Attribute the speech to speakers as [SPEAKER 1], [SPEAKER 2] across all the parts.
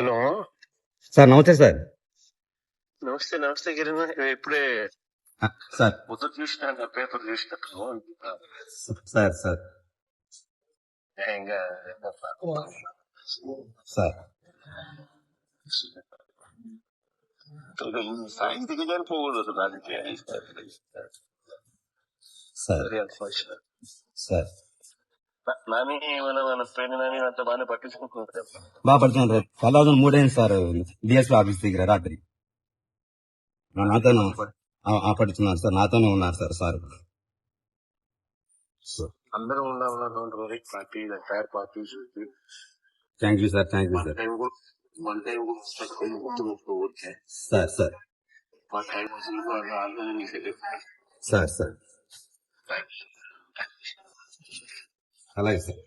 [SPEAKER 1] Hello
[SPEAKER 2] sir నమస్తే sir.
[SPEAKER 1] నమస్తే నమస్తే కిరణ్. ఇప్పుడే
[SPEAKER 2] సార్.
[SPEAKER 1] ముద్ర చూసిన పేపర్ చూసినట్టు
[SPEAKER 2] సార్ సార్.
[SPEAKER 1] ఇంకా
[SPEAKER 2] సార్.
[SPEAKER 1] సాయంత్రం కానీ పోకూడదు దానికి.
[SPEAKER 2] సార్. సార్.
[SPEAKER 1] నాని మన మన ఫ్రెండ్ నాని అంత బాగానే పట్టించుకుంటున్నారు?
[SPEAKER 2] బాగా పడుతున్నాను సార్ కలవదు మూడైంది సార్. డిఎస్పీ ఆఫీస్ దగ్గర రాత్రి. నాతోనే పడుతున్నారు సార్. నాతోనే ఉన్నారు సార్ సార్.
[SPEAKER 1] అందరూ ఉండాలి party tier party
[SPEAKER 2] thank you sir. Thank you sir.
[SPEAKER 1] One time
[SPEAKER 2] sir sir. Sir sir. అలాగే సార్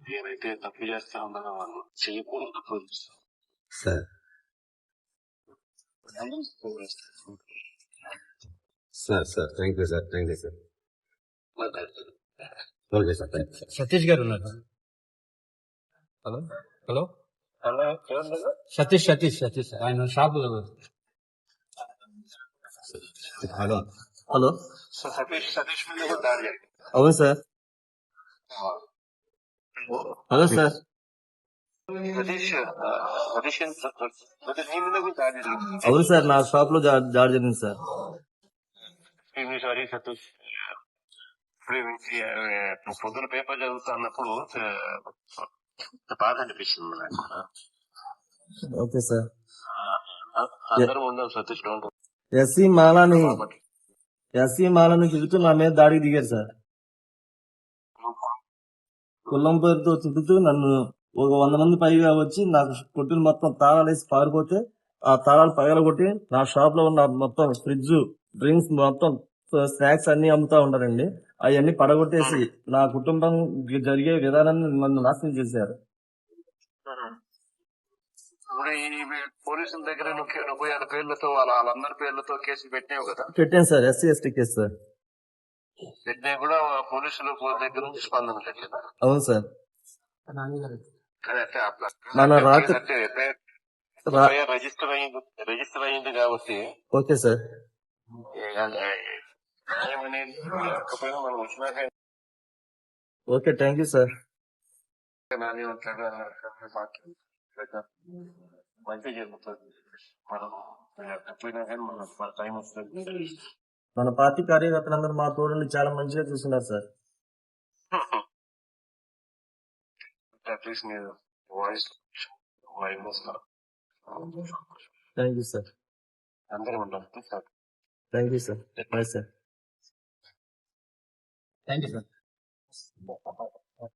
[SPEAKER 1] ఏదైతే తప్పు చేస్తా ఉన్నారో వాళ్ళు. చేయకూడదు తప్పు చేస్తారు
[SPEAKER 2] sir sir sir thank you sir thank you sir. Okay sir thank you
[SPEAKER 3] Satish గారు ఉన్నారు. Hello hello.
[SPEAKER 1] అలా ఏమన్నా
[SPEAKER 3] సతీష్ సతీష్ సతీష్. ఆయన shop
[SPEAKER 2] hello.
[SPEAKER 4] Hello.
[SPEAKER 1] Satish Satish
[SPEAKER 4] అవును సార్. హలో సార్ అవును సార్ నా షాప్లో జా- జాడి జరిగింది సార్
[SPEAKER 1] సారీ సతీష్ ఇప్పుడు పొద్దున పేపర్ చదువుతా అన్నప్పుడు ఆ, బాధ అనిపిస్తుంది
[SPEAKER 4] ఓకే సార్
[SPEAKER 1] ఆ, అందరం ఉందాం సతీష్
[SPEAKER 4] ఎస్సీ మాలాని ఎస్సీ మాలని తిరుగుతూ నా మీద దాడికి దిగారు సార్ కుల్లం పేరుతో తిరుగుతూ నన్ను ఒక వంద మంది పైగా వచ్చి నాకు కొట్టిన మొత్తం తాళాలు వేసి పారిపోతే ఆ తాళాలు పగలగొట్టి నా షాప్లో ఉన్న మొత్తం ఫ్రిడ్జ్ డ్రింక్స్ మొత్తం స్నాక్స్ అన్ని అమ్ముతా ఉంటారండి అవన్నీ పడగొట్టేసి నా కుటుంబం జరిగే విధానాన్ని నన్ను నాశనం చేశారు.
[SPEAKER 1] పోలీసుల దగ్గర నువ్వు పేర్లతో వాళ్ళ వాళ్ళందరి పేర్లతో కేసులు పెట్టినావు కదా?
[SPEAKER 4] పెట్టాను sir SC ST case sir.
[SPEAKER 1] పెట్టినా కూడా పోలీసుల దగ్గర నుంచి స్పందన లేదు
[SPEAKER 4] అవును సార్. మన రాత్రి
[SPEAKER 1] రిజిస్టర్ అయింది రిజిస్టర్ అయింది కాబట్టి
[SPEAKER 4] okay sir. Okay thank you sir.
[SPEAKER 1] మంచి జరుగుతుంది. మనం లేకపోయినా కానీ మన టైం వస్తుంది.
[SPEAKER 4] మన పార్టీ కార్యకర్తలందరూ మా తోడుని చాలా మంచిగా చూస్తున్నారు సార్. థ్యాంక్ యూ సార్
[SPEAKER 1] అందరం ఉండాలి sir
[SPEAKER 4] thank you sir bye sir
[SPEAKER 3] thank you sir